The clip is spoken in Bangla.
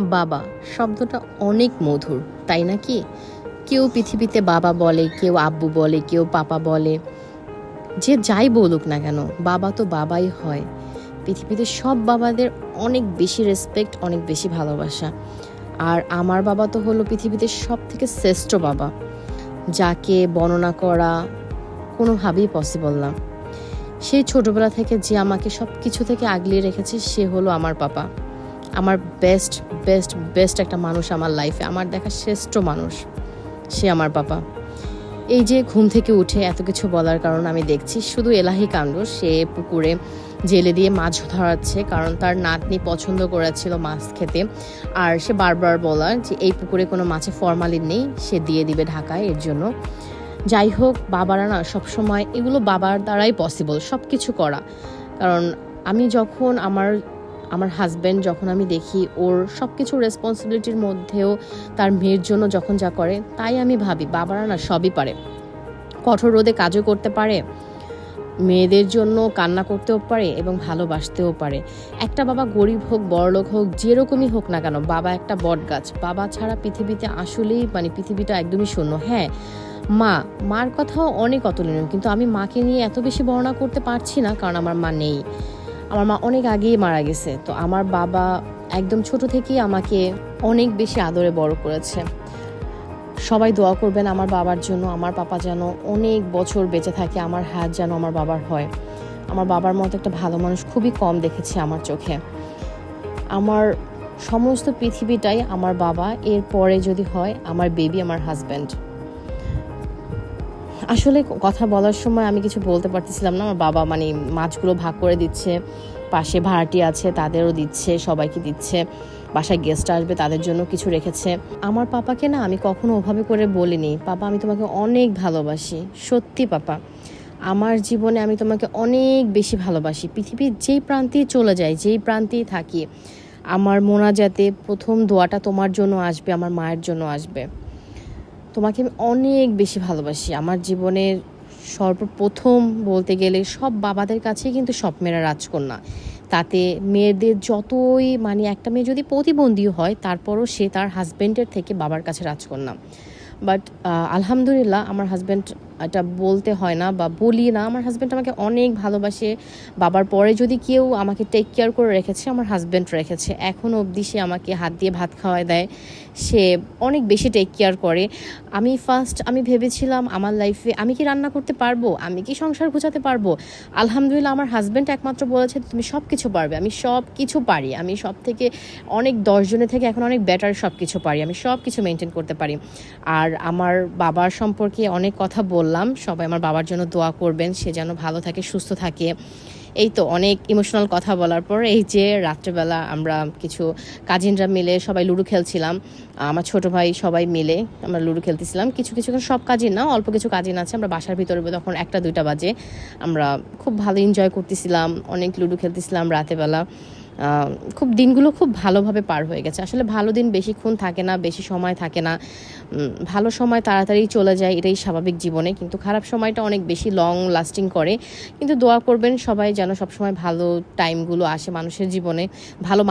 বাবা, শব্দটা অনেক মধুর, তাই না কি? কেউ পৃথিবীতে বাবা বলে, কেউ আব্বু বলে, কেউ পাপা বলে। যে যাই বলুক না কেন, বাবা তো বাবাই হয়। পৃথিবীতে সব বাবাদের অনেক বেশি রেসপেক্ট অনেক বেশি ভালোবাসা। আর আমার বাবা তো হলো পৃথিবীতে সব থেকে শ্রেষ্ঠ বাবা, যাকে বর্ণনা করা কোনোভাবেই পসিবল না। সেই ছোটবেলা থেকে যে আমাকে সব কিছু থেকে আগলিয়ে রেখেছে, সে হলো আমার পাপা। আমার বেস্ট বেস্ট বেস্ট একটা মানুষ আমার লাইফে আমার দেখা শ্রেষ্ঠ মানুষ, সে আমার বাবা। এই যে ঘুম থেকে উঠে এত কিছু বলার কারণ আমি দেখছি, শুধু এলাহি কাণ্ড, সে পুকুরে জেলে দিয়ে মাছ ধরাচ্ছে কারণ তার নাতনি পছন্দ করেছিল মাছ খেতে। আর সে বারবার বলার যে এই পুকুরে কোনো মাছে ফরমালিন নেই, সে দিয়ে দিবে ঢাকায় এর জন্য। যাই হোক, বাবারা না সবসময় এগুলো বাবার দ্বারাই পসিবল সব কিছু করা। কারণ আমি যখন আমার আমার হাজব্যান্ড যখন আমি দেখি, ওর সব কিছু রেসপন্সিবিলিটির মধ্যেও তার মেয়ের জন্য যখন যা করে, তাই আমি ভাবি, বাবারা না সবই পারে। কঠোর রোদে কাজও করতে পারে, মেয়েদের জন্য কান্না করতেও পারে এবং ভালোবাসতেও পারে। একটা বাবা গরিব হোক বড়লোক হোক, যেরকমই হোক না কেন, বাবা একটা বট গাছ বাবা ছাড়া পৃথিবীতে আসলেই মানে পৃথিবীটা একদমই শূন্য। হ্যাঁ মা, মার কথাও অনেক অতুলনীয়, কিন্তু আমি মাকে নিয়ে এত বেশি বর্ণনা করতে পারছি না, কারণ আমার মা নেই। আমার মা অনেক আগেই মারা গেছে, তো আমার বাবা একদম ছোট থেকেই আমাকে অনেক বেশি আদরে বড় করেছে। সবাই দোয়া করবেন আমার বাবার জন্য, আমার পাপা যেন অনেক বছর বেঁচে থাকে, আমার হাত যেন আমার বাবার হয়। আমার বাবার মতো একটা ভালো মানুষ খুবই কম দেখেছি আমার চোখে। আমার সমস্ত পৃথিবীটাই আমার বাবা এর পরে যদি হয় আমার বেবি আমার হাজব্যান্ড আসলে কথা বলার সময় আমি কিছু বলতে পারতেছিলাম না। আমার বাবা মানে মাছগুলো ভাগ করে দিচ্ছে, পাশে ভাড়াটি আছে, তাদেরও দিচ্ছে, সবাইকে দিচ্ছে, বাসায় গেস্ট আসবে, তাদের জন্য কিছু রেখেছে। আমার পাপাকে না আমি কখনো ওভাবে করে বলিনি। পাপা, আমি তোমাকে অনেক ভালোবাসি, সত্যি পাপা। আমার জীবনে আমি তোমাকে অনেক বেশি ভালোবাসি। পৃথিবীর যেই প্রান্তেই চলে যাই, যেই প্রান্তেই থাকি, আমার মোনাজাতে প্রথম দোয়াটা তোমার জন্য আসবে, আমার মায়ের জন্য আসবে। তোমাকে আমি অনেক বেশি ভালোবাসি। আমার জীবনের সর্বপ্রথম বলতে গেলে সব বাবাদের কাছেই কিন্তু সব মেয়েরা রাজকন্যা। তাতে মেয়েদের যতই মানে একটা মেয়ে যদি প্রতিবন্ধী হয়, তারপরও সে তার হাজব্যান্ডের থেকে বাবার কাছে রাজকন্যা। বাট আলহামদুলিল্লাহ, আমার হাজব্যান্ড এটা বলতে হয় না বা বলি না। আমার হাজব্যান্ড আমাকে অনেক ভালোবাসে। বাবার পরে যদি কেউ আমাকে টেক কেয়ার করে রেখেছে, আমার হাজব্যান্ড রেখেছে। এখন অবধি সে আমাকে হাত দিয়ে ভাত খাওয়ায় দেয়। সে অনেক বেশি টেক কেয়ার করে। আমি ফার্স্ট আমি ভেবেছিলাম আমার লাইফে আমি কি রান্না করতে পারব? আমি কি সংসার গোছাতে পারব? আলহামদুলিল্লাহ আমার হাজব্যান্ড একমাত্র বলেছে, তুমি সব কিছু পারবে। আমি সব কিছু পারি। আমি সব থেকে অনেক দশজনের থেকে এখন অনেক বেটার সব কিছু পারি। আমি সব কিছু মেনটেন করতে পারি। আর আমার বাবার সম্পর্কে অনেক কথা বললাম, সবাই আমার বাবার জন্য দোয়া করবেন, সে যেন ভালো থাকে, সুস্থ থাকে। এই তো অনেক ইমোশনাল কথা বলার পর এই যে রাত্রেবেলা আমরা কিছু কাজিনরা মিলে সবাই লুডো খেলছিলাম, আমার ছোট ভাই সবাই মিলে আমরা লুডো খেলতেছিলাম। কিছু কিছু সব কাজিন না, অল্প কিছু কাজিন আছে, আমরা বাসার ভিতরে তখন একটা, দুইটা বাজে। আমরা খুব ভালো এনজয় করতেছিলাম, অনেক লুডো খেলতেছিলাম রাতেবেলা। খুব দিনগুলো খুব ভালোভাবে পার হয়ে গেছে। আসলে ভালো দিন বেশিক্ষণ থাকে না, বেশি সময় থাকে না। ভালো সময় তাড়াতাড়ি চলে যায় এটাই স্বাভাবিক জীবনে, কিন্তু খারাপ সময়টা অনেক বেশি লং লাস্টিং করে। কিন্তু দোয়া করবেন সবাই যেন সবসময় ভালো টাইমগুলো আসে মানুষের জীবনে, ভালো